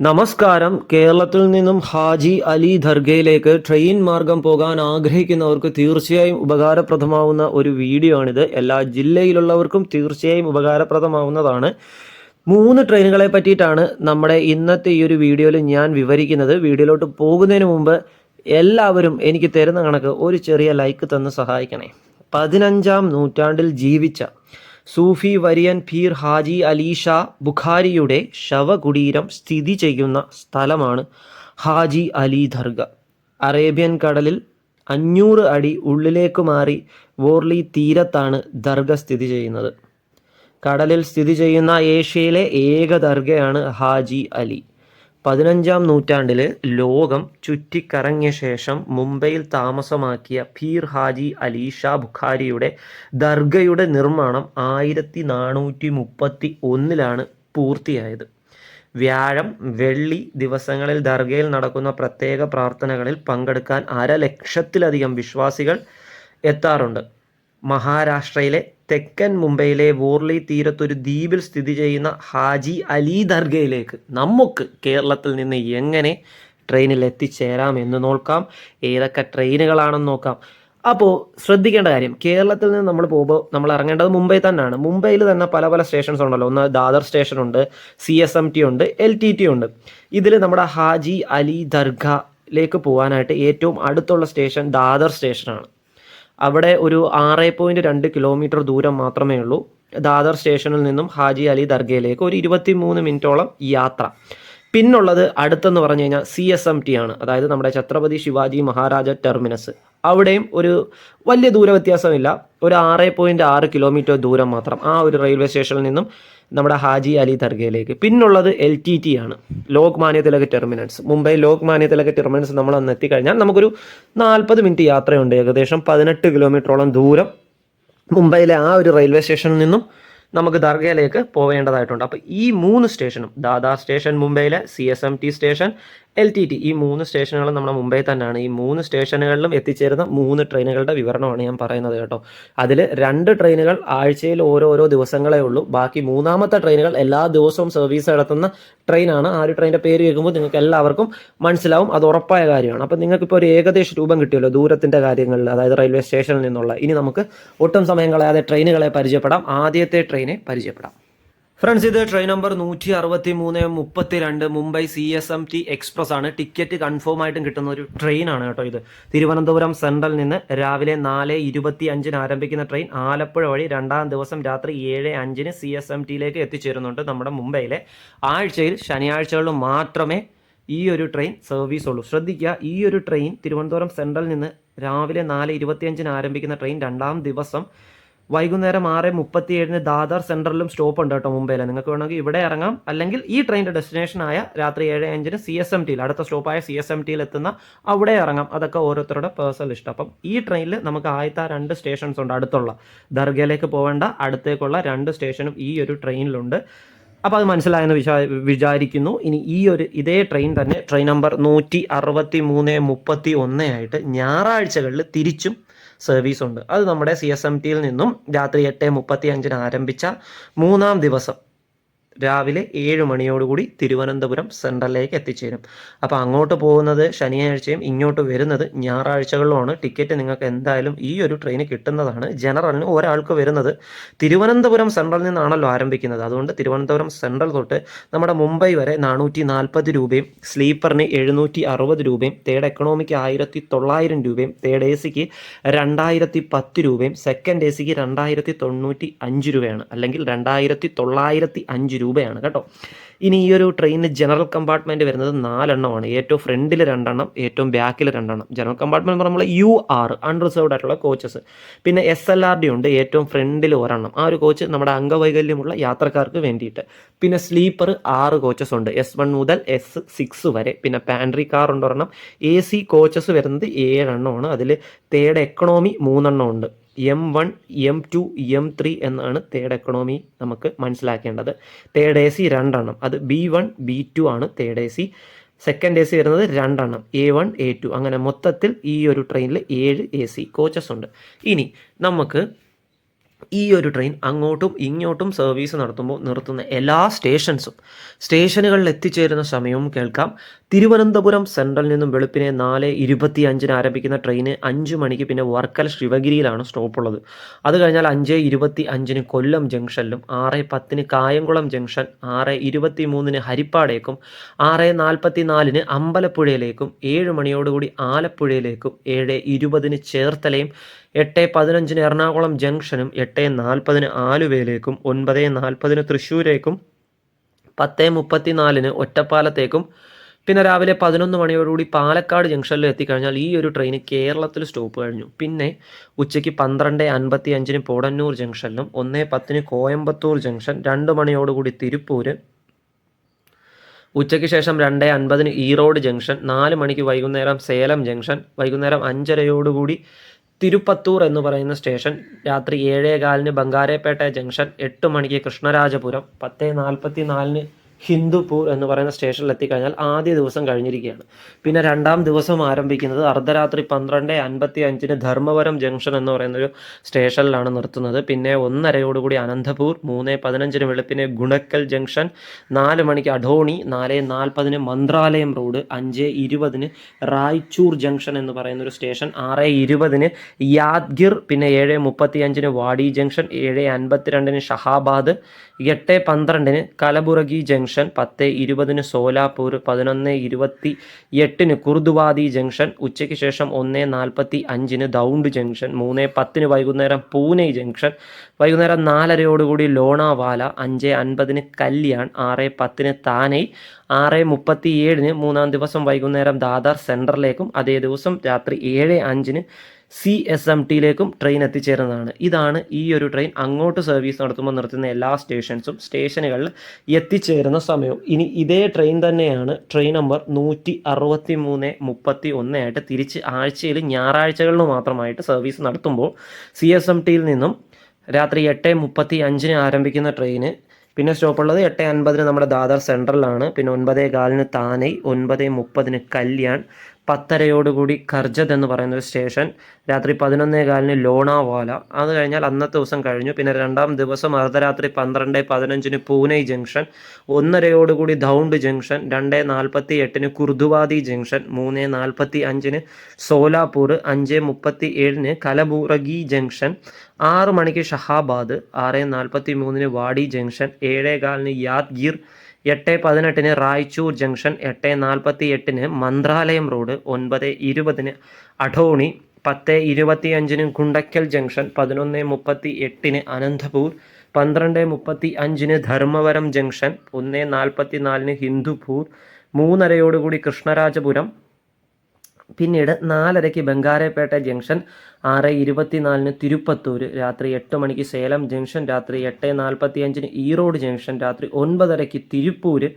നമസ്കാരം. കേരളത്തിൽ നിന്നും ഹാജി അലി ദർഗയിലേക്ക് ട്രെയിൻ മാർഗം പോകാൻ ആഗ്രഹിക്കുന്നവർക്ക് തീർച്ചയായും ഉപകാരപ്രദമാവുന്ന ഒരു വീഡിയോ ആണിത് എല്ലാ ജില്ലയിലുള്ളവർക്കും തീർച്ചയായും ഉപകാരപ്രദമാവുന്നതാണ്. മൂന്ന് ട്രെയിനുകളെ പറ്റിയിട്ടാണ് നമ്മുടെ ഇന്നത്തെ ഈ ഒരു വീഡിയോയിൽ ഞാൻ വിവരിക്കുന്നത്. വീഡിയോയിലോട്ട് പോകുന്നതിന് മുമ്പ് എല്ലാവരും എനിക്ക് തരുന്ന കണക്ക് ഒരു ചെറിയ ലൈക്ക് തന്ന് സഹായിക്കണേ. പതിനഞ്ചാം നൂറ്റാണ്ടിൽ ജീവിച്ച സൂഫി വര്യൻ പീർ ഹാജി അലി ഷാ ബുഖാരിയുടെ ശവകുടീരം സ്ഥിതി ചെയ്യുന്ന സ്ഥലമാണ് ഹാജി അലി ദർഗ. അറേബ്യൻ കടലിൽ അഞ്ഞൂറ് അടി ഉള്ളിലേക്ക് മാറി വോർലി തീരത്താണ് ദർഗ സ്ഥിതി ചെയ്യുന്നത്. കടലിൽ സ്ഥിതി ചെയ്യുന്ന ഏഷ്യയിലെ ഏക ദർഗയാണ് ഹാജി അലി. പതിനഞ്ചാം നൂറ്റാണ്ടിൽ ലോകം ചുറ്റിക്കറങ്ങിയ ശേഷം മുംബൈയിൽ താമസമാക്കിയ പീർ ഹാജി അലി ഷാ ബുഖാരിയുടെ ദർഗയുടെ നിർമ്മാണം ആയിരത്തി നാനൂറ്റി മുപ്പത്തി ഒന്നിലാണ് പൂർത്തിയായത്. വ്യാഴം വെള്ളി ദിവസങ്ങളിൽ ദർഗയിൽ നടക്കുന്ന പ്രത്യേക പ്രാർത്ഥനകളിൽ പങ്കെടുക്കാൻ അരലക്ഷത്തിലധികം വിശ്വാസികൾ എത്താറുണ്ട്. മഹാരാഷ്ട്രയിലെ തെക്കൻ മുംബൈയിലെ വോർലി തീരത്തൊരു ദ്വീപിൽ സ്ഥിതി ചെയ്യുന്ന ഹാജി അലി ദർഗയിലേക്ക് നമുക്ക് കേരളത്തിൽ നിന്ന് എങ്ങനെ ട്രെയിനിൽ എത്തിച്ചേരാം എന്ന് നോക്കാം. ഏതൊക്കെ ട്രെയിനുകളാണെന്ന് നോക്കാം. അപ്പോൾ ശ്രദ്ധിക്കേണ്ട കാര്യം കേരളത്തിൽ നിന്ന് നമ്മൾ പോകുമ്പോൾ നമ്മൾ ഇറങ്ങേണ്ടത് മുംബൈ തന്നെയാണ്. മുംബൈയിൽ തന്നെ പല പല സ്റ്റേഷൻസ് ഉണ്ടല്ലോ. ഒന്ന് ദാദർ സ്റ്റേഷൻ ഉണ്ട് സി എസ് എം ടി ഉണ്ട് എൽ ടി ടി ഉണ്ട്. ഇതിൽ നമ്മുടെ ഹാജി അലി ദർഗയിലേക്ക് പോകാനായിട്ട് ഏറ്റവും അടുത്തുള്ള സ്റ്റേഷൻ ദാദർ സ്റ്റേഷനാണ്. അവിടെ ഒരു ആറ് പോയിന്റ് രണ്ട് കിലോമീറ്റർ ദൂരം മാത്രമേ ഉള്ളൂ. ദാദർ സ്റ്റേഷനിൽ നിന്നും ഹാജി അലി ദർഗയിലേക്ക് ഒരു ഇരുപത്തി മൂന്ന് മിനിറ്റോളം യാത്ര. പിന്നുള്ളത് അടുത്തെന്ന് പറഞ്ഞു കഴിഞ്ഞാൽ സി എസ് എം ടി ആണ്. അതായത് നമ്മുടെ ഛത്രപതി ശിവാജി മഹാരാജ ടെർമിനസ്. അവിടെയും ഒരു വലിയ ദൂര വ്യത്യാസമില്ല ഒരു ആറ് പോയിന്റ് ആറ് കിലോമീറ്റർ ദൂരം മാത്രം ആ ഒരു റെയിൽവേ സ്റ്റേഷനിൽ നിന്നും നമ്മുടെ ഹാജി അലി ദർഗയിലേക്ക് പിന്നുള്ളത് എൽ ടി ടി ആണ് ലോക്മാന്യ തിലക് ടെർമിനൽസ്. മുംബൈ ലോക്മാന്യ തിലക് ടെർമിനൽസ് നമ്മൾ അന്ന് എത്തിക്കഴിഞ്ഞാൽ നമുക്കൊരു നാൽപ്പത് മിനിറ്റ് യാത്രയുണ്ട്. ഏകദേശം പതിനെട്ട് കിലോമീറ്ററോളം ദൂരം മുംബൈയിലെ ആ ഒരു റെയിൽവേ സ്റ്റേഷനിൽ നിന്നും നമുക്ക് ദർഗയിലേക്ക് പോവേണ്ടതായിട്ടുണ്ട്. അപ്പോൾ ഈ മൂന്ന് സ്റ്റേഷനും ദാദാ സ്റ്റേഷൻ മുംബൈയിലെ C S M T station L T T ഈ മൂന്ന് സ്റ്റേഷനുകളും നമ്മുടെ മുംബൈ തന്നെയാണ്. ഈ മൂന്ന് സ്റ്റേഷനുകളിലും എത്തിച്ചേരുന്ന മൂന്ന് ട്രെയിനുകളുടെ വിവരണമാണ് ഞാൻ പറയുന്നത് കേട്ടോ. അതിൽ രണ്ട് ട്രെയിനുകൾ ആഴ്ചയിൽ ഓരോരോ ദിവസങ്ങളേ ഉള്ളൂ. ബാക്കി മൂന്നാമത്തെ ട്രെയിനുകൾ എല്ലാ ദിവസവും സർവീസ് നടത്തുന്ന ട്രെയിനാണ്. ആ ഒരു ട്രെയിനിന്റെ പേര് കേൾക്കുമ്പോൾ നിങ്ങൾക്ക് എല്ലാവർക്കും മനസ്സിലാവും. അത് ഉറപ്പായ കാര്യമാണ്. അപ്പോൾ നിങ്ങൾക്കിപ്പോൾ ഒരു ഏകദേശ രൂപം കിട്ടിയല്ലോ ദൂരത്തിന്റെ കാര്യങ്ങളിൽ അതായത് റെയിൽവേ സ്റ്റേഷനിൽ നിന്നുള്ള. ഇനി നമുക്ക് ഒട്ടും സമയം കളയാതെ ട്രെയിനുകളെ പരിചയപ്പെടാം. ആദ്യത്തെ ട്രെയിനെ പരിചയപ്പെടാം. ഫ്രണ്ട്സ് ഇത് ട്രെയിൻ നമ്പർ നൂറ്റി അറുപത്തി മൂന്ന് മുപ്പത്തി രണ്ട് Mumbai C S M T express ആണ്. ടിക്കറ്റ് കൺഫേം ആയിട്ടും കിട്ടുന്ന ഒരു ട്രെയിൻ ആണ് കേട്ടോ ഇത്. തിരുവനന്തപുരം സെൻട്രലിൽ നിന്ന് രാവിലെ നാല് ഇരുപത്തി അഞ്ചിന് ആരംഭിക്കുന്ന ട്രെയിൻ ആലപ്പുഴ വഴി രണ്ടാം ദിവസം രാത്രി ഏഴ് അഞ്ചിന് സി എസ് എം ടിയിലേക്ക് എത്തിച്ചേരുന്നുണ്ട് നമ്മുടെ മുംബൈയിലെ. ആഴ്ചയിൽ ശനിയാഴ്ചകളിൽ മാത്രമേ ഈ ഒരു ട്രെയിൻ സർവീസ് ഉള്ളൂ. ശ്രദ്ധിക്കുക ഈ ഒരു ട്രെയിൻ തിരുവനന്തപുരം സെൻട്രലിൽ നിന്ന് രാവിലെ നാല് ഇരുപത്തിയഞ്ചിന് ആരംഭിക്കുന്ന ട്രെയിൻ രണ്ടാം ദിവസം വൈകുന്നേരം ആറ് മുപ്പത്തി ഏഴിന് ദാദർ സെൻട്രലിലും സ്റ്റോപ്പ് ഉണ്ട് കേട്ടോ മുംബൈയിൽ. നിങ്ങൾക്ക് വേണമെങ്കിൽ ഇവിടെ ഇറങ്ങാം. അല്ലെങ്കിൽ ഈ ട്രെയിനിന്റെ ഡെസ്റ്റിനേഷനായ രാത്രി ഏഴ് അഞ്ചിന് സി എസ് എം ടിയിൽ അടുത്ത സ്റ്റോപ്പായ സി എസ് എം ടിയിൽ എത്തുന്ന അവിടെ ഇറങ്ങാം. അതൊക്കെ ഓരോരുത്തരുടെ പേഴ്സണൽ ഇഷ്ടം അപ്പം ഈ ട്രെയിനിൽ നമുക്ക് ആദ്യത്തെ രണ്ട് സ്റ്റേഷൻസ് ഉണ്ട്. അടുത്തുള്ള ദർഗയിലേക്ക് പോകേണ്ട അടുത്തേക്കുള്ള രണ്ട് സ്റ്റേഷനും ഈ ഒരു ട്രെയിനിലുണ്ട്. അപ്പോൾ അത് മനസ്സിലായെന്ന് വിചാ വിചാരിക്കുന്നു. ഇനി ഈ ഒരു ഇതേ ട്രെയിൻ തന്നെ ട്രെയിൻ നമ്പർ നൂറ്റി അറുപത്തി മൂന്ന് മുപ്പത്തി ഒന്ന് ആയിട്ട് ഞായറാഴ്ചകളിൽ തിരിച്ചും സർവീസ് ഉണ്ട്. അത് നമ്മുടെ സി എസ് എം ടിയിൽ നിന്നും രാത്രി എട്ട് മുപ്പത്തി അഞ്ചിന് ആരംഭിച്ച മൂന്നാം ദിവസം. രാവിലെ ഏഴ് മണിയോടുകൂടി തിരുവനന്തപുരം സെൻട്രലിലേക്ക് എത്തിച്ചേരും. അപ്പോൾ അങ്ങോട്ട് പോകുന്നത് ശനിയാഴ്ചയും ഇങ്ങോട്ട് വരുന്നത് ഞായറാഴ്ചകളിലുമാണ്. ടിക്കറ്റ് നിങ്ങൾക്ക് എന്തായാലും ഈ ഒരു ട്രെയിന് കിട്ടുന്നതാണ്. ജനറലിന് ഒരാൾക്ക് വരുന്നത് തിരുവനന്തപുരം സെൻട്രലിൽ നിന്നാണല്ലോ ആരംഭിക്കുന്നത്. അതുകൊണ്ട് തിരുവനന്തപുരം സെൻട്രൽ തൊട്ട് നമ്മുടെ മുംബൈ വരെ നാനൂറ്റി നാൽപ്പത് രൂപയും സ്ലീപ്പറിന് എഴുന്നൂറ്റി അറുപത് രൂപയും തേർഡ് എക്കണോമിക്ക് ആയിരത്തി തൊള്ളായിരം രൂപയും തേർഡ് എ സിക്ക് രണ്ടായിരത്തി പത്ത് രൂപയും സെക്കൻഡ് എ സിക്ക് രണ്ടായിരത്തി തൊണ്ണൂറ്റി അഞ്ച് രൂപയാണ്. അല്ലെങ്കിൽ രണ്ടായിരത്തി തൊള്ളായിരത്തി അഞ്ച് രൂപയാണ് കേട്ടോ. ഇനി ഈ ഒരു ട്രെയിനിന് ജനറൽ കമ്പാർട്ട്മെന്റ് വരുന്നത് നാലെണ്ണമാണ്. ഏറ്റവും ഫ്രണ്ടിൽ രണ്ടെണ്ണം ഏറ്റവും ബാക്കിൽ രണ്ടെണ്ണം. ജനറൽ കമ്പാർട്ട്മെന്റ് നമ്മൾ യു ആർ അൺറിസർവ്ഡ് ആയിട്ടുള്ള കോച്ചസ് പിന്നെ എസ് എൽ ആർ ഡി ഉണ്ട് ഏറ്റവും ഫ്രണ്ടിൽ ഒരെണ്ണം. ആ ഒരു കോച്ച് നമ്മുടെ അംഗവൈകല്യമുള്ള യാത്രക്കാർക്ക് വേണ്ടിയിട്ട്. പിന്നെ സ്ലീപ്പർ ആറ് കോച്ചസ് ഉണ്ട് എസ് വൺ മുതൽ എസ് സിക്സ് വരെ. പിന്നെ പാൻട്രി കാർ ഉണ്ട് ഒരെണ്ണം. എ സി കോച്ചസ് വരുന്നത് ഏഴെണ്ണമാണ്. അതിൽ തേർഡ് എക്കണോമി മൂന്നെണ്ണം ഉണ്ട്. M one M two M three എന്നാണ് തേർഡ് എക്കണോമി നമുക്ക് മനസ്സിലാക്കേണ്ടത്. തേർഡ് എ സി രണ്ടെണ്ണം. അത് ബി വൺ ബി ടു ആണ് third A C second A C വരുന്നത് രണ്ടെണ്ണം. എ വൺ എ ടു അങ്ങനെ മൊത്തത്തിൽ ഈ ഒരു ട്രെയിനിൽ ഏഴ് എ സി കോച്ചസ് ഉണ്ട്. ഇനി നമുക്ക് ഈ ഒരു ട്രെയിൻ അങ്ങോട്ടും ഇങ്ങോട്ടും സർവീസ് നടത്തുമ്പോൾ നിർത്തുന്ന എല്ലാ സ്റ്റേഷൻസും സ്റ്റേഷനുകളിൽ എത്തിച്ചേരുന്ന സമയവും കേൾക്കാം. തിരുവനന്തപുരം സെൻട്രൽ നിന്നും വെളുപ്പിനെ നാല് ഇരുപത്തി അഞ്ചിന് ആരംഭിക്കുന്ന ട്രെയിന് അഞ്ച് മണിക്ക് പിന്നെ വർക്കല ശിവഗിരിയിലാണ് സ്റ്റോപ്പ് ഉള്ളത്. അത് കഴിഞ്ഞാൽ അഞ്ച് ഇരുപത്തി അഞ്ചിന് കൊല്ലം ജംഗ്ഷനിലും ആറ് പത്തിന് കായംകുളം ജംഗ്ഷൻ ആറ് ഇരുപത്തി മൂന്നിന് ഹരിപ്പാടേക്കും ആറ് നാൽപ്പത്തി നാലിന് അമ്പലപ്പുഴയിലേക്കും ഏഴ് മണിയോടുകൂടി ആലപ്പുഴയിലേക്കും ഏഴ് ഇരുപതിന് ചേർത്തലയും എട്ട് പതിനഞ്ചിന് എറണാകുളം ജംഗ്ഷനും എട്ട് നാൽപ്പതിന് ആലുവയിലേക്കും ഒൻപത് നാൽപ്പതിന് തൃശ്ശൂരേക്കും പത്ത് മുപ്പത്തിനാലിന് ഒറ്റപ്പാലത്തേക്കും. പിന്നെ രാവിലെ പതിനൊന്ന് മണിയോടുകൂടി പാലക്കാട് ജംഗ്ഷനിൽ എത്തിക്കഴിഞ്ഞാൽ ഈ ഒരു ട്രെയിൻ കേരളത്തിൽ സ്റ്റോപ്പ് കഴിഞ്ഞു. പിന്നെ ഉച്ചയ്ക്ക് പന്ത്രണ്ട് അൻപത്തി അഞ്ചിന് പോടന്നൂർ ജംഗ്ഷനിലും ഒന്ന് പത്തിന് കോയമ്പത്തൂർ ജംഗ്ഷൻ രണ്ട് മണിയോടുകൂടി തിരുപ്പൂർ ഉച്ചയ്ക്ക് ശേഷം രണ്ട് അൻപതിന് ഈറോഡ് ജംഗ്ഷൻ നാല് മണിക്ക് വൈകുന്നേരം സേലം ജംഗ്ഷൻ വൈകുന്നേരം അഞ്ചരയോടുകൂടി തിരുപ്പത്തൂർ എന്ന് പറയുന്ന സ്റ്റേഷൻ രാത്രി ഏഴേകാലിന് ബംഗാരേപേട്ട ജംഗ്ഷൻ എട്ട് മണിക്ക് കൃഷ്ണരാജപുരം പത്ത് നാൽപ്പത്തി നാലിന് ഹിന്ദുപൂർ എന്ന് പറയുന്ന സ്റ്റേഷനിൽ എത്തിക്കഴിഞ്ഞാൽ ആദ്യ ദിവസം കഴിഞ്ഞിരിക്കുകയാണ്. പിന്നെ രണ്ടാം ദിവസം ആരംഭിക്കുന്നത് അർദ്ധരാത്രി പന്ത്രണ്ട് അൻപത്തി അഞ്ചിന് ധർമ്മവരം ജംഗ്ഷൻ എന്ന് പറയുന്ന ഒരു സ്റ്റേഷനിലാണ് നിർത്തുന്നത്. പിന്നെ ഒന്നരയോടുകൂടി അനന്തപൂർ മൂന്ന് പതിനഞ്ചിന് വെളുപ്പിന് ഗുണക്കൽ ജംഗ്ഷൻ നാല് മണിക്ക് അഡോണി നാല് നാൽപ്പതിന് മന്ത്രാലയം റോഡ് അഞ്ച് ഇരുപതിന് റായ്ചൂർ ജംഗ്ഷൻ എന്ന് പറയുന്ന ഒരു സ്റ്റേഷൻ ആറ് ഇരുപതിന് യാദ്ഗിർ പിന്നെ ഏഴ് മുപ്പത്തി അഞ്ചിന് വാടി ജംഗ്ഷൻ ഏഴ് അൻപത്തിരണ്ടിന് ഷഹാബാദ് എട്ട് പന്ത്രണ്ടിന് കലബുറഗി ജംഗ്ഷൻ പത്ത് ഇരുപതിന് സോലാപൂർ പതിനൊന്ന് ഇരുപത്തി എട്ടിന് കുർദുവാദി ജംഗ്ഷൻ ഉച്ചയ്ക്ക് ശേഷം ഒന്ന് നാൽപ്പത്തി അഞ്ചിന് ദൗണ്ട് ജംഗ്ഷൻ മൂന്ന് പത്തിന് വൈകുന്നേരം പൂനെ ജംഗ്ഷൻ വൈകുന്നേരം നാലരയോടുകൂടി ലോണാവാല അഞ്ച് അൻപതിന് കല്യാൺ ആറ് പത്തിന് താനൈ ആറ് മുപ്പത്തി ഏഴിന് മൂന്നാം ദിവസം വൈകുന്നേരം ദാദാർ സെന്ററിലേക്കും അതേ ദിവസം രാത്രി ഏഴ് അഞ്ചിന് സി എസ് എം ടിയിലേക്കും ട്രെയിൻ എത്തിച്ചേരുന്നതാണ്. ഇതാണ് ഈ ഒരു ട്രെയിൻ അങ്ങോട്ട് സർവീസ് നടത്തുമ്പോൾ നിർത്തുന്ന എല്ലാ സ്റ്റേഷൻസും സ്റ്റേഷനുകളിൽ എത്തിച്ചേരുന്ന സമയവും. ഇനി ഇതേ ട്രെയിൻ തന്നെയാണ് ട്രെയിൻ നമ്പർ നൂറ്റി അറുപത്തി മൂന്ന് മുപ്പത്തി ഒന്ന് ആയിട്ട് തിരിച്ച് ആഴ്ചയിൽ ഞായറാഴ്ചകളിൽ മാത്രമായിട്ട് സർവീസ് നടത്തുമ്പോൾ സി എസ് എം ടിയിൽ നിന്നും രാത്രി എട്ട് മുപ്പത്തി അഞ്ചിന് ആരംഭിക്കുന്ന ട്രെയിന് പിന്നെ സ്റ്റോപ്പ് ഉള്ളത് എട്ട് അൻപതിന് നമ്മുടെ ദാദർ സെൻട്രലാണ് പിന്നെ ഒൻപതേ കാലിന് താനെ ഒൻപത് മുപ്പതിന് കല്യാൺ പത്തരയോടുകൂടി കർജത് എന്ന് പറയുന്ന ഒരു സ്റ്റേഷൻ രാത്രി പതിനൊന്നേ കാലിന് ലോണാവാല. അത് കഴിഞ്ഞാൽ അന്നത്തെ ദിവസം കഴിഞ്ഞു. പിന്നെ രണ്ടാം ദിവസം അർദ്ധരാത്രി പന്ത്രണ്ട് പതിനഞ്ചിന് പൂനെ ജംഗ്ഷൻ ഒന്നരയോടുകൂടി ധൗണ്ട് ജംഗ്ഷൻ രണ്ട് നാൽപ്പത്തി എട്ടിന് കുർദുവാദി ജംഗ്ഷൻ മൂന്ന് നാൽപ്പത്തി അഞ്ചിന് സോലാപൂർ അഞ്ച് മുപ്പത്തി ഏഴിന് കലബുറഗി ജംഗ്ഷൻ ആറ് മണിക്ക് ഷഹാബാദ് ആറ് നാൽപ്പത്തി മൂന്നിന് വാടി ജംഗ്ഷൻ ഏഴേ കാലിന് യാദ്ഗീർ എട്ട് പതിനെട്ടിന് റായ്ചൂർ ജംഗ്ഷൻ എട്ട് നാൽപ്പത്തി എട്ടിന് മന്ത്രാലയം റോഡ് ഒൻപത് ഇരുപതിന് അഠോണി പത്ത് ഇരുപത്തി അഞ്ചിന് ഗുണ്ടക്കൽ ജംഗ്ഷൻ പതിനൊന്ന് മുപ്പത്തി എട്ടിന് അനന്തപൂർ പന്ത്രണ്ട് മുപ്പത്തി അഞ്ചിന് ധർമ്മവരം ജംഗ്ഷൻ ഒന്ന് നാൽപ്പത്തി നാലിന് ഹിന്ദുപൂർ മൂന്നരയോടുകൂടി കൃഷ്ണരാജപുരം പിന്നീട് നാലരയ്ക്ക് ബംഗാരപേട്ട ജംഗ്ഷൻ ആറ് ഇരുപത്തിനാലിന് തിരുപ്പത്തൂർ രാത്രി എട്ട് മണിക്ക് സേലം ജംഗ്ഷൻ രാത്രി എട്ട് നാൽപ്പത്തി അഞ്ചിന് ഈറോഡ് ജംഗ്ഷൻ രാത്രി ഒൻപതരയ്ക്ക് തിരുപ്പൂര്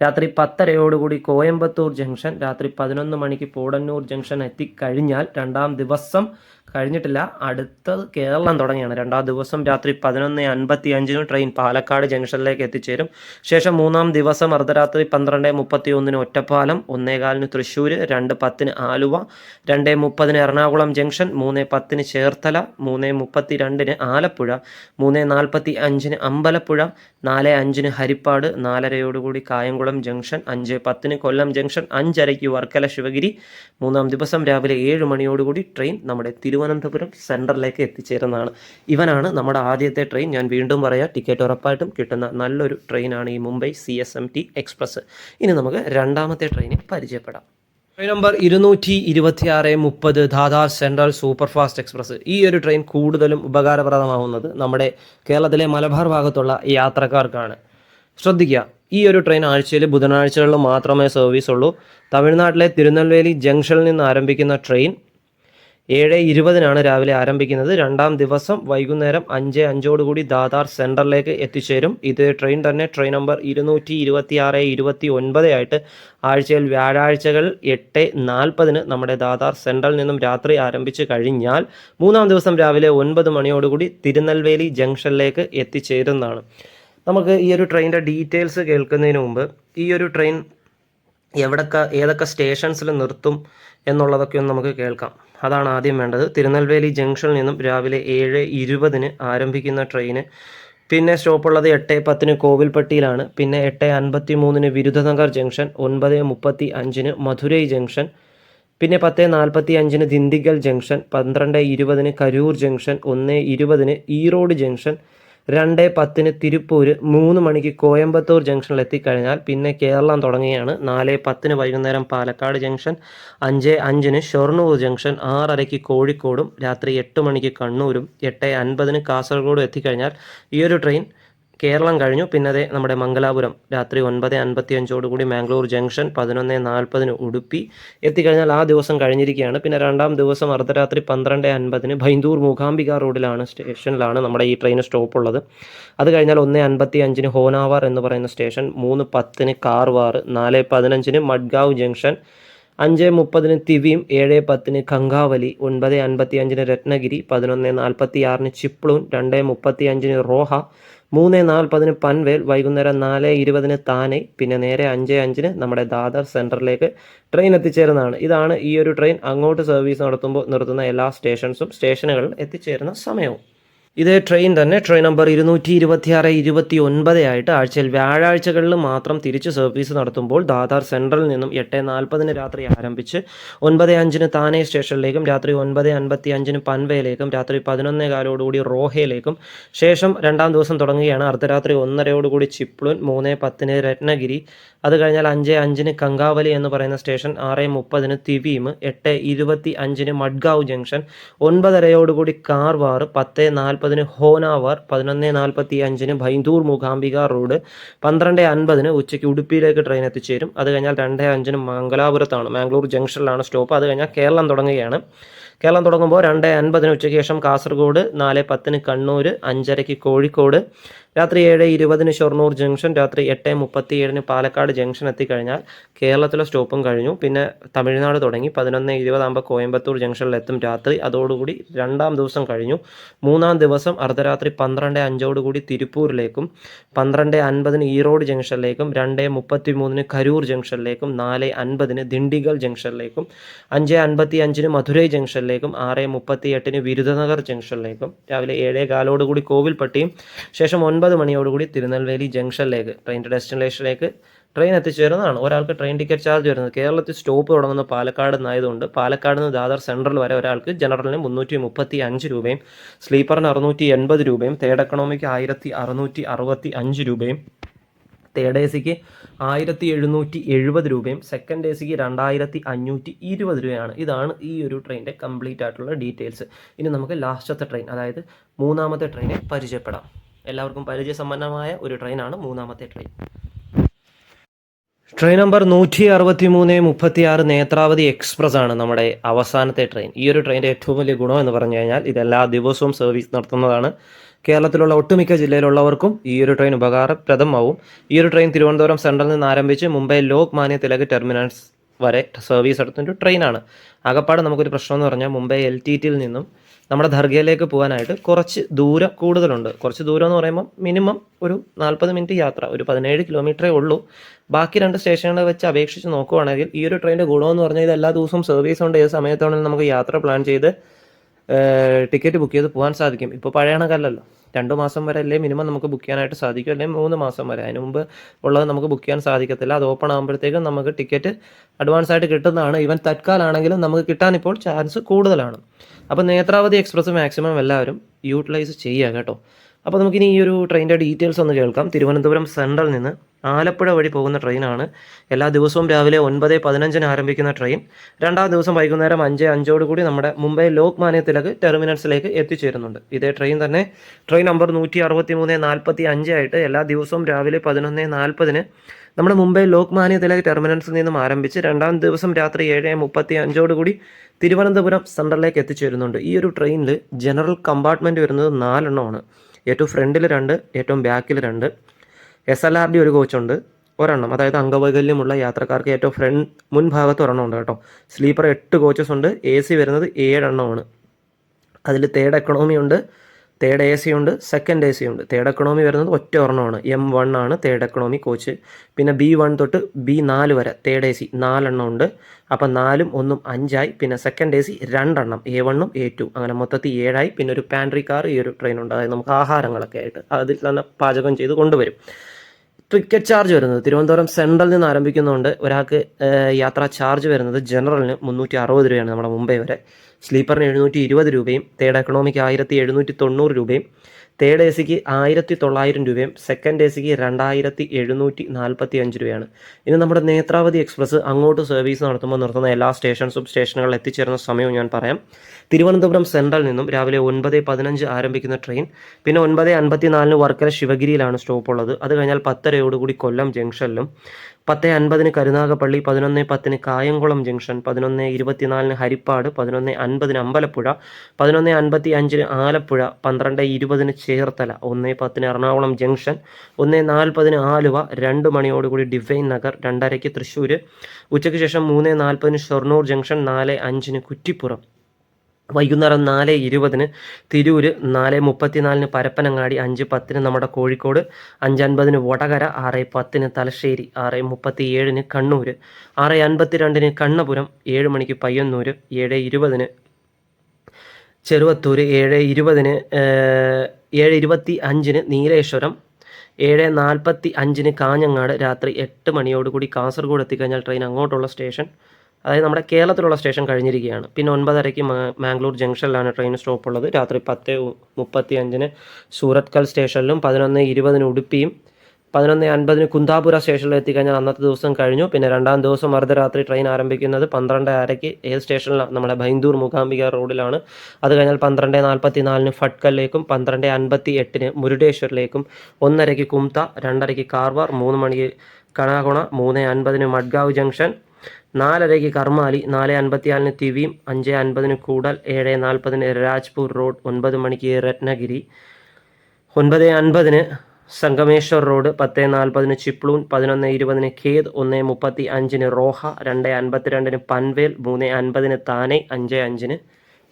രാത്രി പത്തരയോടുകൂടി കോയമ്പത്തൂർ ജംഗ്ഷൻ രാത്രി പതിനൊന്ന് മണിക്ക് പോടന്നൂർ ജംഗ്ഷൻ എത്തിക്കഴിഞ്ഞാൽ രണ്ടാം ദിവസം കഴിഞ്ഞിട്ടില്ല. അടുത്തത് കേരളം തുടങ്ങിയാണ്. രണ്ടാം ദിവസം രാത്രി പതിനൊന്ന് അൻപത്തി അഞ്ചിന് ട്രെയിൻ പാലക്കാട് ജംഗ്ഷനിലേക്ക് എത്തിച്ചേരും. ശേഷം മൂന്നാം ദിവസം അർദ്ധരാത്രി പന്ത്രണ്ട് മുപ്പത്തി ഒന്നിന് ഒറ്റപ്പാലം ഒന്നേകാലിന് തൃശ്ശൂർ രണ്ട് പത്തിന് ആലുവ രണ്ട് മുപ്പതിന് എറണാകുളം ജംഗ്ഷൻ മൂന്ന് പത്തിന് ചേർത്തല മൂന്ന് മുപ്പത്തി രണ്ടിന് ആലപ്പുഴ മൂന്ന് നാൽപ്പത്തി അഞ്ചിന് അമ്പലപ്പുഴ നാല് അഞ്ചിന് ഹരിപ്പാട് നാലരയോടുകൂടി കായംകുളം ജംഗ്ഷൻ അഞ്ച് പത്തിന് കൊല്ലം ജംഗ്ഷൻ അഞ്ചരയ്ക്ക് വർക്കല ശിവഗിരി. മൂന്നാം ദിവസം രാവിലെ ഏഴ് മണിയോടുകൂടി ട്രെയിൻ നമ്മുടെ തിരുവനന്തപുരം സെൻട്രലിലേക്ക് എത്തിച്ചേരുന്നതാണ്. ഇവനാണ് നമ്മുടെ ആദ്യത്തെ ട്രെയിൻ ഞാൻ വീണ്ടും പറയാം ടിക്കറ്റ് ഉറപ്പായിട്ടും കിട്ടുന്ന നല്ലൊരു ട്രെയിനാണ് ഈ Mumbai C S M T express ഇനി നമുക്ക് രണ്ടാമത്തെ ട്രെയിനെ പരിചയപ്പെടാം. ട്രെയിൻ നമ്പർ ഇരുന്നൂറ്റി ഇരുപത്തി ആറ് മുപ്പത് Dadar central super fast express. ഈ ഒരു ട്രെയിൻ കൂടുതലും ഉപകാരപ്രദമാവുന്നത് നമ്മുടെ കേരളത്തിലെ മലബാർ ഭാഗത്തുള്ള യാത്രക്കാർക്കാണ്. ശ്രദ്ധിക്കുക ഈ ഒരു ട്രെയിൻ ആഴ്ചയിൽ ബുധനാഴ്ചകളിൽ മാത്രമേ സർവീസ് ഉള്ളൂ. തമിഴ്നാട്ടിലെ തിരുനെൽവേലി ജംഗ്ഷനിൽ നിന്ന് ആരംഭിക്കുന്ന ട്രെയിൻ ഏഴ് ഇരുപതിനാണ് രാവിലെ ആരംഭിക്കുന്നത്. രണ്ടാം ദിവസം വൈകുന്നേരം അഞ്ച് അഞ്ചോടുകൂടി ദാദാർ സെന്ററിലേക്ക് എത്തിച്ചേരും. ഇത് ട്രെയിൻ തന്നെ ട്രെയിൻ നമ്പർ ഇരുന്നൂറ്റി ഇരുപത്തി ആറ് ഇരുപത്തി ഒൻപത് ആയിട്ട് ആഴ്ചയിൽ വ്യാഴാഴ്ചകൾ എട്ട് നാൽപ്പതിന് നമ്മുടെ ദാദാർ സെൻട്രലിൽ നിന്നും രാത്രി ആരംഭിച്ച് കഴിഞ്ഞാൽ മൂന്നാം ദിവസം രാവിലെ ഒൻപത് മണിയോടുകൂടി തിരുനെൽവേലി ജംഗ്ഷനിലേക്ക് എത്തിച്ചേരുന്നതാണ്. നമുക്ക് ഈ ഒരു ട്രെയിനിന്റെ ഡീറ്റെയിൽസ് കേൾക്കുന്നതിന് മുമ്പ് ഈ ഒരു ട്രെയിൻ എവിടൊക്കെ ഏതൊക്കെ സ്റ്റേഷൻസിൽ നിർത്തും എന്നുള്ളതൊക്കെ ഒന്ന് നമുക്ക് കേൾക്കാം. അതാണ് ആദ്യം വേണ്ടത്. തിരുനെൽവേലി ജംഗ്ഷനിൽ നിന്നും രാവിലെ ഏഴ് ഇരുപതിന് ആരംഭിക്കുന്ന ട്രെയിന്. പിന്നെ സ്റ്റോപ്പുള്ളത് എട്ട് പത്തിന് കോവിൽപ്പട്ടിയിലാണ് പിന്നെ എട്ട് അൻപത്തി മൂന്നിന് വിരുദ്ധനഗർ ജംഗ്ഷൻ ഒൻപത് മുപ്പത്തി അഞ്ചിന് മധുരൈ ജംഗ്ഷൻ പിന്നെ പത്ത് നാൽപ്പത്തി അഞ്ചിന് ദിണ്ടിഗൽ ജംഗ്ഷൻ പന്ത്രണ്ട് ഇരുപതിന് കരൂർ ജംഗ്ഷൻ ഒന്ന് ഇരുപതിന് ഈറോഡ് ജംഗ്ഷൻ രണ്ട് പത്തിന് തിരുപ്പൂർ മൂന്ന് മണിക്ക് കോയമ്പത്തൂർ ജംഗ്ഷനിൽ എത്തിക്കഴിഞ്ഞാൽ പിന്നെ കേരളം തുടങ്ങുകയാണ്. നാല് പത്തിന് വൈകുന്നേരം പാലക്കാട് ജംഗ്ഷൻ അഞ്ച് അഞ്ചിന് ഷൊർണൂർ ജംഗ്ഷൻ ആറരയ്ക്ക് കോഴിക്കോടും രാത്രി എട്ട് മണിക്ക് കണ്ണൂരും എട്ട് അൻപതിന് കാസർഗോഡും എത്തിക്കഴിഞ്ഞാൽ ഈ ഒരു ട്രെയിൻ കേരളം കഴിഞ്ഞു. പിന്നെ അതേ നമ്മുടെ മംഗലാപുരം രാത്രി ഒൻപത് അൻപത്തി അഞ്ചോടുകൂടി മാംഗ്ലൂർ ജംഗ്ഷൻ പതിനൊന്ന് നാൽപ്പതിന് ഉടുപ്പി എത്തിക്കഴിഞ്ഞാൽ ആ ദിവസം കഴിഞ്ഞിരിക്കുകയാണ്. പിന്നെ രണ്ടാം ദിവസം അർദ്ധരാത്രി പന്ത്രണ്ട് അൻപതിന് ബൈന്ദൂർ മൂകാംബിക റോഡിലാണ് സ്റ്റേഷനിലാണ് നമ്മുടെ ഈ ട്രെയിൻ സ്റ്റോപ്പ് ഉള്ളത് അത് കഴിഞ്ഞാൽ ഒന്ന് അൻപത്തി അഞ്ചിന് ഹോനാവാർ എന്ന് പറയുന്ന സ്റ്റേഷൻ മൂന്ന് പത്തിന് കാർവാർ നാല് പതിനഞ്ചിന് മഡ്ഗാവ് ജംഗ്ഷൻ അഞ്ച് മുപ്പതിന് തിവിയും ഏഴ് പത്തിന് കങ്കാവലി ഒൻപത് അൻപത്തി അഞ്ചിന് രത്നഗിരി പതിനൊന്ന് നാൽപ്പത്തി ആറിന് ചിപ്ലൂൺ രണ്ട് മുപ്പത്തി അഞ്ചിന് റോഹ മൂന്ന് നാൽപ്പതിന് പൻവേൽ വൈകുന്നേരം നാല് ഇരുപതിന് താനെ പിന്നെ നേരെ അഞ്ച് അഞ്ചിന് നമ്മുടെ ദാദർ സെന്ററിലേക്ക് ട്രെയിൻ എത്തിച്ചേരുന്നതാണ്. ഇതാണ് ഈ ഒരു ട്രെയിൻ. അങ്ങോട്ട് സർവീസ് നടത്തുമ്പോൾ നിർത്തുന്ന എല്ലാ സ്റ്റേഷൻസും സ്റ്റേഷനുകളിൽ എത്തിച്ചേരുന്ന സമയവും. ഇതേ ട്രെയിൻ തന്നെ ട്രെയിൻ നമ്പർ ഇരുന്നൂറ്റി ഇരുപത്തിയാറ് ഇരുപത്തി ഒൻപത് ആയിട്ട് ആഴ്ചയിൽ വ്യാഴാഴ്ചകളിൽ മാത്രം തിരിച്ച് സർവീസ് നടത്തുമ്പോൾ ദാദാർ സെൻട്രലിൽ നിന്നും എട്ട് നാൽപ്പതിന് രാത്രി ആരംഭിച്ച് ഒൻപത് അഞ്ചിന് താനെ സ്റ്റേഷനിലേക്കും രാത്രി ഒൻപത് അൻപത്തി അഞ്ചിന് പൻവയിലേക്കും രാത്രി പതിനൊന്നേ കാലോടുകൂടി റോഹയിലേക്കും. ശേഷം രണ്ടാം ദിവസം തുടങ്ങുകയാണ്. അർദ്ധരാത്രി ഒന്നരയോടുകൂടി ചിപ്ലുൻ മൂന്ന് പത്തിന് രത്നഗിരി അത് കഴിഞ്ഞാൽ അഞ്ച് അഞ്ചിന് കങ്കാവലി എന്ന് പറയുന്ന സ്റ്റേഷൻ ആറ് മുപ്പതിന് തിവീം എട്ട് ഇരുപത്തി അഞ്ചിന് മഡ്ഗാവ് ജംഗ്ഷൻ ഒൻപതരയോടുകൂടി കാർവാർ പത്ത് നാൽപ്പതിന് ഹോനാവർ പതിനൊന്ന് നാൽപ്പത്തി അഞ്ചിന് ഭൈന്തൂർ മൂകാംബിക റോഡ് പന്ത്രണ്ട് അൻപതിന് ഉച്ചയ്ക്ക് ഉടുപ്പിയിലേക്ക് ട്രെയിൻ എത്തിച്ചേരും. അത് കഴിഞ്ഞാൽ രണ്ട് അഞ്ചിന് മംഗലാപുരത്താണ് മാംഗ്ലൂർ ജംഗ്ഷനിലാണ് സ്റ്റോപ്പ് അത് കഴിഞ്ഞാൽ കേരളം തുടങ്ങുകയാണ്. കേരളം തുടങ്ങുമ്പോൾ രണ്ട് അൻപതിന് ഉച്ചയ്ക്ക് ശേഷം കാസർഗോഡ് നാല് പത്തിന് കണ്ണൂർ അഞ്ചരയ്ക്ക് കോഴിക്കോട് രാത്രി ഏഴ് ഇരുപതിന് ഷൊർണൂർ ജംഗ്ഷൻ രാത്രി എട്ട് മുപ്പത്തി ഏഴിന് പാലക്കാട് ജംഗ്ഷൻ എത്തിക്കഴിഞ്ഞാൽ കേരളത്തിലെ സ്റ്റോപ്പും കഴിഞ്ഞു. പിന്നെ തമിഴ്നാട് തുടങ്ങി. പതിനൊന്ന് ഇരുപതാകുമ്പോൾ കോയമ്പത്തൂർ ജംഗ്ഷനിലെത്തും രാത്രി. അതോടുകൂടി രണ്ടാം ദിവസം കഴിഞ്ഞു. മൂന്നാം ദിവസം അർദ്ധരാത്രി പന്ത്രണ്ട് അഞ്ചോടുകൂടി തിരുപ്പൂരിലേക്കും പന്ത്രണ്ട് അൻപതിന് ഈറോഡ് ജംഗ്ഷനിലേക്കും രണ്ട് മുപ്പത്തി മൂന്നിന് കരൂർ ജംഗ്ഷനിലേക്കും നാല് അൻപതിന് ദിണ്ടിഗൽ ജംഗ്ഷനിലേക്കും അഞ്ച് അൻപത്തി അഞ്ചിന് മധുരൈ ജംഗ്ഷനിലേക്കും ആറ് മുപ്പത്തി എട്ടിന് വിരുദനഗർ ജംഗ്ഷനിലേക്കും രാവിലെ ഏഴേ കാലോടുകൂടി കോവിൽപ്പട്ടിയും ശേഷം ഒൻപത് മണിയോടുകൂടി തിരുനെൽവേലി ജംഗ്ഷനിലേക്ക് ട്രെയിൻ ഡെസ്റ്റിനേഷനിലേക്ക് ട്രെയിൻ എത്തിച്ചേരുന്നതാണ്. ഒരാൾക്ക് ട്രെയിൻ ടിക്കറ്റ് ചാർജ് വരുന്നത് കേരളത്തിൽ സ്റ്റോപ്പ് തുടങ്ങുന്ന പാലക്കാട് നിന്നായതുകൊണ്ട് പാലക്കാട് നിന്ന് ദാദർ സെൻട്രൽ വരെ ഒരാൾക്ക് ജനറലിന് മുന്നൂറ്റി മുപ്പത്തി അഞ്ച് രൂപയും സ്ലീപ്പറിന് അറുന്നൂറ്റി എൺപത് രൂപയും തേർഡ് എക്കണോമിക്ക് ആയിരത്തി അറുന്നൂറ്റി അറുപത്തി അഞ്ച് രൂപയും തേർഡ് എ സിക്ക് ആയിരത്തി എഴുന്നൂറ്റി എഴുപത് രൂപയും സെക്കൻഡ് എ സിക്ക് രണ്ടായിരത്തി അഞ്ഞൂറ്റി ഇരുപത് രൂപയാണ്. ഇതാണ് ഈ ഒരു ട്രെയിനിന്റെ കംപ്ലീറ്റ് ആയിട്ടുള്ള ഡീറ്റെയിൽസ് ഇനി നമുക്ക് ലാസ്റ്റത്തെ ട്രെയിൻ അതായത് മൂന്നാമത്തെ ട്രെയിനെ പരിചയപ്പെടാം. എല്ലാവർക്കും പരിചയസമ്പന്നമായ ഒരു ട്രെയിനാണ് മൂന്നാമത്തെ ട്രെയിൻ. ട്രെയിൻ നമ്പർ നൂറ്റി അറുപത്തി മൂന്ന് മുപ്പത്തി ആറ് നേത്രാവതി എക്സ്പ്രസ് ആണ് നമ്മുടെ അവസാനത്തെ ട്രെയിൻ. ഈ ഒരു ട്രെയിനിന്റെ ഏറ്റവും വലിയ ഗുണം എന്ന് പറഞ്ഞു കഴിഞ്ഞാൽ ഇത് എല്ലാ ദിവസവും സർവീസ് നടത്തുന്നതാണ്. കേരളത്തിലുള്ള ഒട്ടുമിക്ക ജില്ലയിലുള്ളവർക്കും ഈ ഒരു ട്രെയിൻ ഉപകാരപ്രദമാവും. ഈ ഒരു ട്രെയിൻ തിരുവനന്തപുരം സെൻട്രലിൽ നിന്ന് ആരംഭിച്ച് മുംബൈ ലോക് മാന്യ തിലക് ടെർമിനൽസ് വരെ സർവീസ് നടത്തുന്ന ഒരു ട്രെയിനാണ്. ആകപ്പാട് നമുക്കൊരു പ്രശ്നം എന്ന് പറഞ്ഞാൽ മുംബൈ എൽ ടി ടിയിൽ നിന്നും നമ്മുടെ ദർഗയിലേക്ക് പോകാനായിട്ട് കുറച്ച് ദൂരം കൂടുതലുണ്ട്. കുറച്ച് ദൂരം എന്ന് പറയുമ്പോൾ മിനിമം ഒരു നാൽപ്പത് മിനിറ്റ് യാത്ര ഒരു പതിനേഴ് കിലോമീറ്ററേ ഉള്ളൂ. ബാക്കി രണ്ട് സ്റ്റേഷനുകളെ വെച്ച് അപേക്ഷിച്ച് നോക്കുവാണെങ്കിൽ ഈ ഒരു ട്രെയിനിന്റെ ഗുണമെന്ന് പറഞ്ഞാൽ ഇത് എല്ലാ ദിവസവും സർവീസ് ഉണ്ട് ഏത് സമയത്താണെങ്കിലും നമുക്ക് യാത്ര പ്ലാൻ ചെയ്ത് ടിക്കറ്റ് ബുക്ക് ചെയ്ത് പോകാൻ സാധിക്കും. ഇപ്പോൾ പഴയ കണക്കല്ലല്ലോ. രണ്ട് മാസം വരെ അല്ലേ മിനിമം നമുക്ക് ബുക്ക് ചെയ്യാനായിട്ട് സാധിക്കും അല്ലെങ്കിൽ മൂന്ന് മാസം വരെ. അതിന് മുമ്പ് ഉള്ളത് നമുക്ക് ബുക്ക് ചെയ്യാൻ സാധിക്കത്തില്ല. അത് ഓപ്പൺ ആകുമ്പോഴത്തേക്കും നമുക്ക് ടിക്കറ്റ് അഡ്വാൻസ് ആയിട്ട് കിട്ടുന്നതാണ്. ഈവൻ തത്കാലാണെങ്കിലും നമുക്ക് കിട്ടാൻ ഇപ്പോൾ ചാൻസ് കൂടുതലാണ്. അപ്പോൾ നേത്രാവതി എക്സ്പ്രസ് മാക്സിമം എല്ലാവരും യൂട്ടിലൈസ് ചെയ്യുക കേട്ടോ. അപ്പോൾ നമുക്കിനി ഈ ഒരു ട്രെയിനിന്റെ ഡീറ്റെയിൽസ് ഒന്ന് കേൾക്കാം. തിരുവനന്തപുരം സെൻട്രൽ നിന്ന് ആലപ്പുഴ വഴി പോകുന്ന ട്രെയിനാണ്. എല്ലാ ദിവസവും രാവിലെ ഒൻപത് പതിനഞ്ചിന് ആരംഭിക്കുന്ന ട്രെയിൻ. രണ്ടാം ദിവസം വൈകുന്നേരം അഞ്ച് അഞ്ചോടുകൂടി നമ്മുടെ മുംബൈ ലോക്മാന്യ തിലക് ടെർമിനൽസിലേക്ക് എത്തിച്ചേരുന്നുണ്ട്. ഇതേ ട്രെയിൻ തന്നെ ട്രെയിൻ നമ്പർ നൂറ്റി അറുപത്തി മൂന്ന് നാൽപ്പത്തി അഞ്ചായിട്ട് എല്ലാ ദിവസവും രാവിലെ പതിനൊന്ന് നാൽപ്പതിന് നമ്മുടെ മുംബൈ ലോക്മാന്യ തിലക് ടെർമിനൽസിൽ നിന്നും ആരംഭിച്ച് രണ്ടാം ദിവസം രാത്രി ഏഴ് മുപ്പത്തി അഞ്ചോടുകൂടി തിരുവനന്തപുരം സെൻട്രലിലേക്ക് എത്തിച്ചേരുന്നുണ്ട്. ഈ ഒരു ട്രെയിനിൽ ജനറൽ കമ്പാർട്ട്മെന്റ് വരുന്നത് നാലെണ്ണമാണ്. ഏറ്റവും ഫ്രണ്ടിൽ രണ്ട് ഏറ്റവും ബാക്കിൽ രണ്ട്. എസ് എൽ ആർ ഡി ഒരു കോച്ചുണ്ട് ഒരെണ്ണം. അതായത് അംഗവൈകല്യമുള്ള യാത്രക്കാർക്ക് ഏറ്റവും ഫ്രണ്ട് മുൻഭാഗത്ത് ഒരെണ്ണം ഉണ്ട് കേട്ടോ. സ്ലീപ്പർ എട്ട് കോച്ചസ് ഉണ്ട്. എ സി വരുന്നത് ഏഴെണ്ണമാണ് അതിൽ തേർഡ് എക്കണോമി ഉണ്ട്. തേർഡ് എ സി ഉണ്ട്. സെക്കൻഡ് എ സി ഉണ്ട്. തേർഡ് എക്കണോമി വരുന്നത് ഒറ്റ ഒരെണ്ണമാണ്. എം വൺ ആണ് തേർഡ് എക്കണോമി കോച്ച് പിന്നെ ബി വൺ തൊട്ട് ബി നാല് വരെ തേർഡ് എ സി നാലെണ്ണം ഉണ്ട്. അപ്പം നാലും ഒന്നും അഞ്ചായി. പിന്നെ സെക്കൻഡ് എ സി രണ്ടെണ്ണം. എ വണ്ണും എ ടു അങ്ങനെ മൊത്തത്തിൽ ഏഴായി. പിന്നെ ഒരു പാൻട്രി കാർ ഈ ഒരു ട്രെയിൻ ഉണ്ട്. അതായത് നമുക്ക് ആഹാരങ്ങളൊക്കെ ആയിട്ട് അതിൽ തന്നെ പാചകം ചെയ്ത് കൊണ്ടുവരും. ടിക്കറ്റ് ചാർജ് വരുന്നത്. തിരുവനന്തപുരം സെൻട്രലിൽ നിന്ന് ആരംഭിക്കുന്നതുകൊണ്ട് ഒരാൾക്ക് യാത്രാ ചാർജ് വരുന്നത് ജനറലിന് മുന്നൂറ്റി അറുപത് രൂപയാണ് നമ്മുടെ മുംബൈ വരെ. സ്ലീപ്പറിന് എഴുന്നൂറ്റി ഇരുപത് രൂപയും തേർഡ് എക്കണോമിക്ക് ആയിരത്തി എഴുന്നൂറ്റി തൊണ്ണൂറ് രൂപയും തേർഡ് എ സിക്ക് ആയിരത്തി തൊള്ളായിരം രൂപയും സെക്കൻഡ് എ സിക്ക് രണ്ടായിരത്തി എഴുന്നൂറ്റി നാൽപ്പത്തി അഞ്ച് രൂപയാണ്. ഇനി നമ്മുടെ നേത്രാവതി എക്സ്പ്രസ് അങ്ങോട്ട് സർവീസ് നടത്തുമ്പോൾ നിർത്തുന്ന എല്ലാ സ്റ്റേഷൻസും സ്റ്റേഷനുകളിൽ എത്തിച്ചേരുന്ന സമയവും ഞാൻ പറയാം. തിരുവനന്തപുരം സെൻട്രൽ നിന്നും രാവിലെ ഒൻപത് പതിനഞ്ച് ആരംഭിക്കുന്ന ട്രെയിൻ പിന്നെ ഒൻപത് അൻപത്തിനാലിന് വർക്കല ശിവഗിരിയിലാണ് സ്റ്റോപ്പ് ഉള്ളത് അത് കഴിഞ്ഞാൽ പത്തരയോടുകൂടി കൊല്ലം ജംഗ്ഷനിലും പത്ത് അൻപതിന് കരുനാഗപ്പള്ളി പതിനൊന്ന് പത്തിന് കായംകുളം ജംഗ്ഷൻ പതിനൊന്ന് ഇരുപത്തിനാലിന് ഹരിപ്പാട് പതിനൊന്ന് അൻപതിന് അമ്പലപ്പുഴ പതിനൊന്ന് അൻപത്തി അഞ്ചിന് ആലപ്പുഴ പന്ത്രണ്ട് ഇരുപതിന് ചേർത്തല ഒന്ന് പത്തിന് എറണാകുളം ജംഗ്ഷൻ ഒന്ന് നാൽപ്പതിന് ആലുവ രണ്ട് മണിയോടുകൂടി ഡിവൈൻ നഗർ രണ്ടരയ്ക്ക് തൃശ്ശൂർ ഉച്ചയ്ക്ക് ശേഷം മൂന്ന് നാൽപ്പതിന് ഷൊർണൂർ ജംഗ്ഷൻ നാല് അഞ്ചിന് കുറ്റിപ്പുറം. വൈകുന്നേരം നാല് ഇരുപതിന് തിരൂര് നാല് മുപ്പത്തിനാലിന് പരപ്പനങ്ങാടി അഞ്ച് പത്തിന് നമ്മുടെ കോഴിക്കോട് അഞ്ചൻപതിന് വടകര ആറ് പത്തിന് തലശ്ശേരി ആറ് മുപ്പത്തി ഏഴിന് കണ്ണൂർ ആറ് അൻപത്തിരണ്ടിന് കണ്ണപുരം ഏഴ് മണിക്ക് പയ്യന്നൂർ ഏഴ് ഇരുപതിന് ചെറുവത്തൂർ ഏഴ് ഇരുപതിന് ഏഴ് ഇരുപത്തി അഞ്ചിന് നീലേശ്വരം ഏഴ് നാൽപ്പത്തി അഞ്ചിന് കാഞ്ഞങ്ങാട് രാത്രി എട്ട് മണിയോടുകൂടി കാസർഗോഡ് എത്തിക്കഴിഞ്ഞാൽ ട്രെയിൻ അങ്ങോട്ടുള്ള സ്റ്റേഷൻ അതായത് നമ്മുടെ കേരളത്തിലുള്ള സ്റ്റേഷൻ കഴിഞ്ഞിരിക്കുകയാണ്. പിന്നെ ഒൻപതരയ്ക്ക് മാംഗ്ലൂർ ജംഗ്ഷനിലാണ് ട്രെയിൻ സ്റ്റോപ്പ് ഉള്ളത് രാത്രി പത്ത് മുപ്പത്തി അഞ്ചിന് സൂറത്കൽ സ്റ്റേഷനിലും പതിനൊന്ന് ഇരുപതിന് ഉടുപ്പിയും പതിനൊന്ന് അൻപതിന് കുന്താപുര സ്റ്റേഷനിൽ എത്തിക്കഴിഞ്ഞാൽ അന്നത്തെ ദിവസം കഴിഞ്ഞു. പിന്നെ രണ്ടാം ദിവസം അർദ്ധരാത്രി ട്രെയിൻ ആരംഭിക്കുന്നത് പന്ത്രണ്ട് അരയ്ക്ക് ഏത് സ്റ്റേഷനിലാണ് നമ്മുടെ ബൈന്ദൂർ മൂകാംബിക റോഡിലാണ്. അത് കഴിഞ്ഞാൽ പന്ത്രണ്ട് നാൽപ്പത്തി നാലിന് ഫട്കലിലേക്കും പന്ത്രണ്ട് അൻപത്തി എട്ടിന് മുരുടേശ്വറിലേക്കും ഒന്നരയ്ക്ക് കുംത രണ്ടരയ്ക്ക് കാർവാർ മൂന്ന് മണിക്ക് കണാകുണ മൂന്ന് അൻപതിന് മഡ്ഗാവ് ജംഗ്ഷൻ നാലരയ്ക്ക് കർമാലി നാല് അൻപത്തിനാലിന് തിവിയും അഞ്ച് അൻപതിന് കൂടൽ ഏഴ് നാൽപ്പതിന് രാജ്പൂർ റോഡ് ഒൻപത് മണിക്ക് രത്നഗിരി. ഒൻപത് അൻപതിന് സംഗമേശ്വർ റോഡ് പത്ത് നാൽപ്പതിന് ചിപ്ലൂൺ പതിനൊന്ന് ഇരുപതിന് ഖേദ് ഒന്ന് മുപ്പത്തി അഞ്ചിന് റോഹ രണ്ട് അൻപത്തിരണ്ടിന് പൻവേൽ മൂന്ന് അൻപതിന് താനെ അഞ്ച് അഞ്ചിന്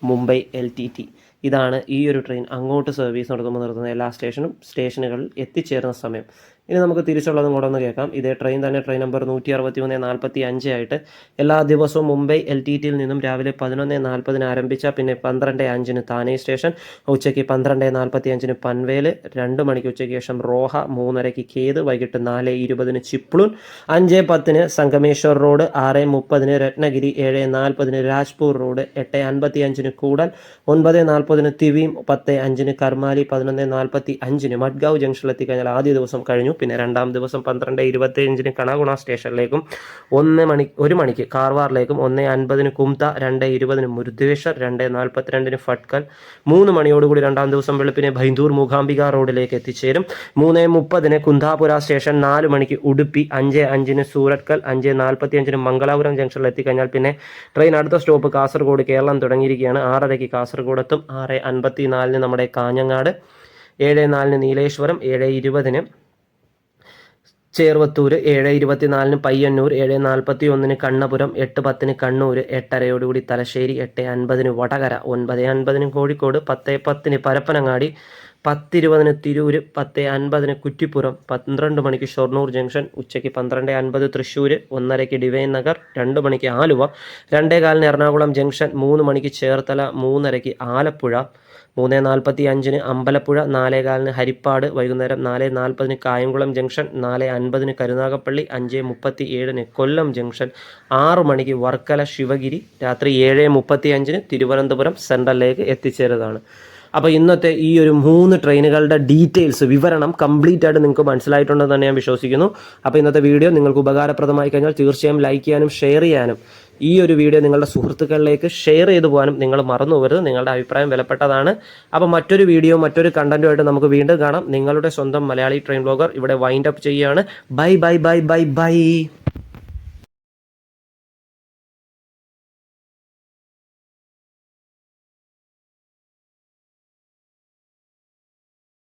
മുംബൈ എൽ ടി ടി ഇതാണ് ഈ ഒരു ട്രെയിൻ. അങ്ങോട്ട് സർവീസ് നടത്തുമ്പോൾ നിർത്തുന്ന എല്ലാ സ്റ്റേഷനും സ്റ്റേഷനുകളിൽ എത്തിച്ചേരുന്ന സമയം. ഇനി നമുക്ക് തിരിച്ചുള്ളതും കൂടെ ഒന്ന് കേൾക്കാം. ഇതേ ട്രെയിൻ തന്നെ ട്രെയിൻ നമ്പർ നൂറ്റി അറുപത്തി മൂന്ന് നാൽപ്പത്തി അഞ്ച് ആയിട്ട് എല്ലാ ദിവസവും മുംബൈ എൽ ടി ടിയിൽ നിന്നും രാവിലെ പതിനൊന്ന് നാൽപ്പതിന് ആരംഭിച്ച പിന്നെ പന്ത്രണ്ട് അഞ്ചിന് താനെ സ്റ്റേഷൻ ഉച്ചയ്ക്ക് പന്ത്രണ്ട് നാൽപ്പത്തി അഞ്ചിന് പൻവേൽ രണ്ട് മണിക്ക് ഉച്ചയ്ക്ക് ശേഷം റോഹ മൂന്നരയ്ക്ക് കേത് വൈകിട്ട് നാല് ഇരുപതിന് ചിപ്ലൂൺ അഞ്ച് പത്തിന് സംഗമേശ്വർ റോഡ് ആറ് മുപ്പതിന് രത്നഗിരി ഏഴ് നാൽപ്പതിന് രാജ്പൂർ റോഡ് എട്ട് അൻപത്തി അഞ്ചിന് കൂടൽ ഒൻപത് നാൽപ്പതിന് തിവീം പത്ത് അഞ്ചിന് കർമാലി പതിനൊന്ന് നാൽപ്പത്തി അഞ്ചിന് മഡ്ഗാവ് ജംഗ്ഷനിലെത്തി കഴിഞ്ഞാൽ ആദ്യ ദിവസം കഴിഞ്ഞു. പിന്നെ രണ്ടാം ദിവസം പന്ത്രണ്ട് ഇരുപത്തി അഞ്ചിന് കണഗുണ സ്റ്റേഷനിലേക്കും ഒന്ന് മണി ഒരു മണിക്ക് കാർവാറിലേക്കും ഒന്ന് അൻപതിന് കുംത രണ്ട് ഇരുപതിന് മുരുദ്വേശ്വർ രണ്ട് നാൽപ്പത്തിരണ്ടിന് ഫട്കൽ. മൂന്ന് മണിയോടുകൂടി രണ്ടാം ദിവസം വെളുപ്പിന് ഭൈന്ദൂർ മൂകാംബിക റോഡിലേക്ക് എത്തിച്ചേരും. മൂന്ന് മുപ്പതിന് കുന്താപുര സ്റ്റേഷൻ നാല് മണിക്ക് ഉടുപ്പി അഞ്ച് അഞ്ചിന് സൂരത്കൽ അഞ്ച് നാൽപ്പത്തി അഞ്ചിന് മംഗലാപുരം ജംഗ്ഷനിൽ എത്തിക്കഴിഞ്ഞാൽ പിന്നെ ട്രെയിൻ അടുത്ത സ്റ്റോപ്പ് കാസർഗോഡ് കേരളം തുടങ്ങിയിരിക്കുകയാണ്. ആറരയ്ക്ക് കാസർഗോഡ് എത്തും. ആറ് അൻപത്തി നാലിന് നമ്മുടെ കാഞ്ഞങ്ങാട് ഏഴ് നാലിന് നീലേശ്വരം ഏഴ് ഇരുപതിന് ചേർവത്തൂർ ഏഴ് ഇരുപത്തിനാലിന് പയ്യന്നൂർ ഏഴ് നാൽപ്പത്തി ഒന്നിന് കണ്ണപുരം എട്ട് പത്തിന് കണ്ണൂർ എട്ടരയോടുകൂടി തലശ്ശേരി എട്ട് അൻപതിന് വടകര ഒൻപത് അൻപതിന് കോഴിക്കോട് പത്ത് പത്തിന് പരപ്പനങ്ങാടി പത്തിരുപതിന് തിരൂര് പത്ത് അൻപതിന് കുറ്റിപ്പുറം പന്ത്രണ്ട് മണിക്ക് ഷൊർണൂർ ജംഗ്ഷൻ ഉച്ചയ്ക്ക് പന്ത്രണ്ട് അൻപത് തൃശ്ശൂർ ഒന്നരയ്ക്ക് ഡിവൈൻ നഗർ രണ്ട് മണിക്ക് ആലുവ രണ്ടേ കാലിന് എറണാകുളം ജംഗ്ഷൻ മൂന്ന് മണിക്ക് ചേർത്തല മൂന്നരയ്ക്ക് ആലപ്പുഴ മൂന്ന് നാൽപ്പത്തി അഞ്ചിന് അമ്പലപ്പുഴ നാലേ കാലിന് ഹരിപ്പാട് വൈകുന്നേരം നാല് നാൽപ്പതിന് കായംകുളം ജംഗ്ഷൻ നാല് അൻപതിന് കരുനാഗപ്പള്ളി അഞ്ച് മുപ്പത്തി ഏഴിന് കൊല്ലം ജംഗ്ഷൻ ആറു മണിക്ക് വർക്കല ശിവഗിരി രാത്രി ഏഴ് മുപ്പത്തി അഞ്ചിന് തിരുവനന്തപുരം സെൻട്രലിലേക്ക് എത്തിച്ചേരുന്നതാണ്. അപ്പോൾ ഇന്നത്തെ ഈ ഒരു മൂന്ന് ട്രെയിനുകളുടെ ഡീറ്റെയിൽസ് വിവരണം കംപ്ലീറ്റ് ആയിട്ട് നിങ്ങൾക്ക് മനസ്സിലായിട്ടുണ്ടെന്ന് തന്നെ ഞാൻ വിശ്വസിക്കുന്നു. അപ്പോൾ ഇന്നത്തെ വീഡിയോ നിങ്ങൾക്ക് ഉപകാരപ്രദമായി കഴിഞ്ഞാൽ തീർച്ചയായും ലൈക്ക് ചെയ്യാനും ഷെയർ ചെയ്യാനും ഈ ഒരു വീഡിയോ നിങ്ങളുടെ സുഹൃത്തുക്കളിലേക്ക് ഷെയർ ചെയ്തു പോകാനും നിങ്ങൾ മറന്നു പോകരുത്. നിങ്ങളുടെ അഭിപ്രായം വിലപ്പെട്ടതാണ്. അപ്പോൾ മറ്റൊരു വീഡിയോ മറ്റൊരു കണ്ടന്റുമായിട്ട് നമുക്ക് വീണ്ടും കാണാം. നിങ്ങളുടെ സ്വന്തം മലയാളി ട്രെയിൻ ബ്ലോഗർ ഇവിടെ വൈൻഡ് അപ്പ് ചെയ്യുകയാണ്. Bye bye bye bye bye